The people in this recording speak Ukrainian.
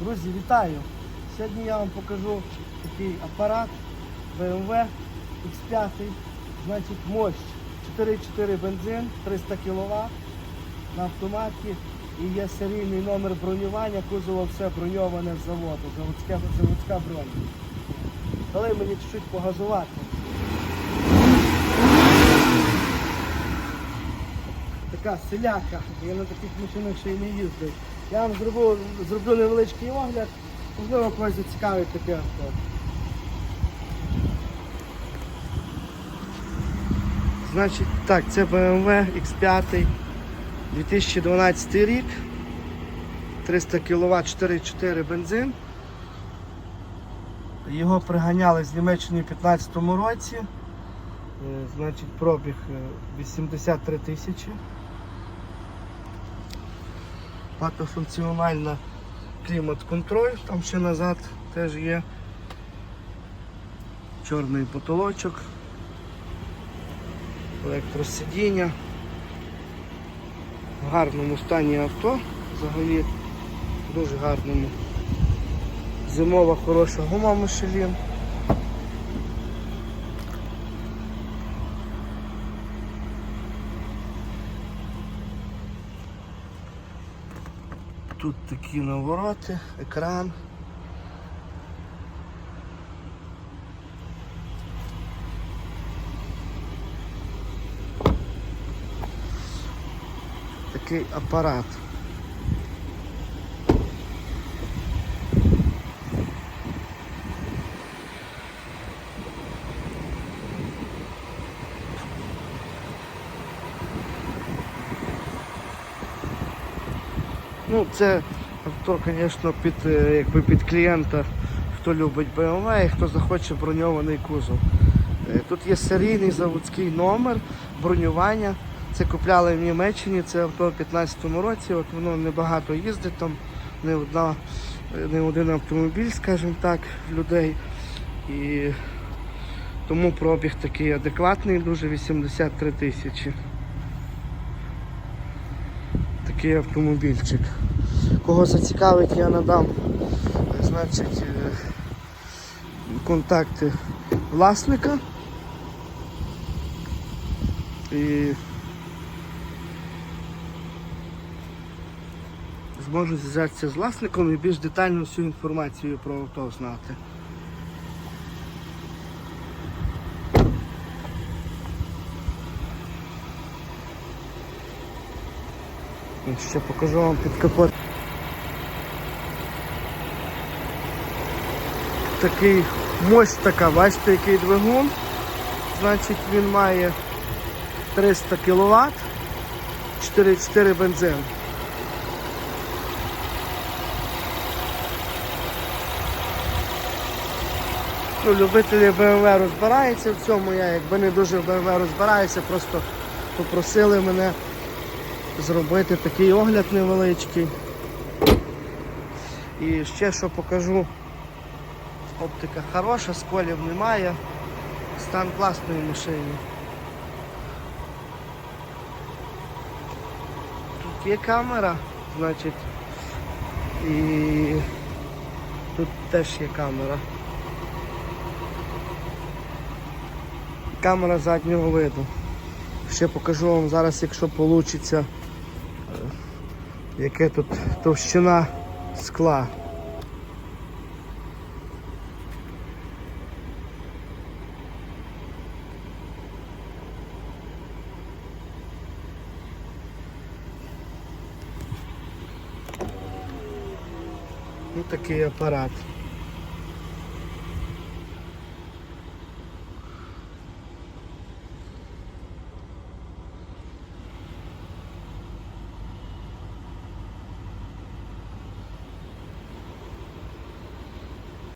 Друзі, вітаю! Сьогодні я вам покажу такий апарат BMW X5. Значить, мощь 4,4 бензин, 300 кВт на автоматі. І є серійний номер бронювання, кузово все броньоване з заводу, заводська, заводська броня. Дали мені чуть-чуть погазувати. Така селяка, я на таких машинах ще й не їздив. Я вам зроблю, зроблю невеличкий огляд, можливо когось зацікавить таке авто. Значить, так, це BMW X5 2012 рік. 300 кВт 4,4 бензин. Його приганяли з Німеччини в 2015 році. Е, Значить, пробіг е, 83 тисячі. Багатофункціональна клімат-контроль, там ще назад теж є. Чорний потолочок, електросидіння. В гарному стані авто, взагалі дуже гарному. Зимова хороша гума Michelin. Тут такі навороти, екран. Такий апарат. Ну, це авто, звісно, під, е, якби під клієнта, хто любить BMW і хто захоче броньований кузов. Е, Тут є серійний заводський номер бронювання. Це купляли в Німеччині, це авто в 2015 році. От воно небагато їздить, там не, одна, е, не один автомобіль, скажімо так, людей. І тому пробіг такий адекватний, дуже 83 тисячі. Такий автомобільчик. Кого зацікавить, я надам значить, е, контакти власника. І зможу зв'язатися з власником і більш детально всю інформацію про авто знати. Ще покажу вам під капот. Такий мощь така, бачите, який двигун. Значить він має 300 кВт, 4,4 бензин. Ну, любителі BMW розбираються в цьому, я якби не дуже в BMW розбираюся, просто попросили мене зробити такий огляд невеличкий. І ще що покажу. Оптика хороша, сколів немає. Стан класної машини. Тут є камера, значить, і тут теж є камера. Камера заднього виду. Ще покажу вам зараз, якщо вийде, яке тут товщина скла. Ну такий апарат.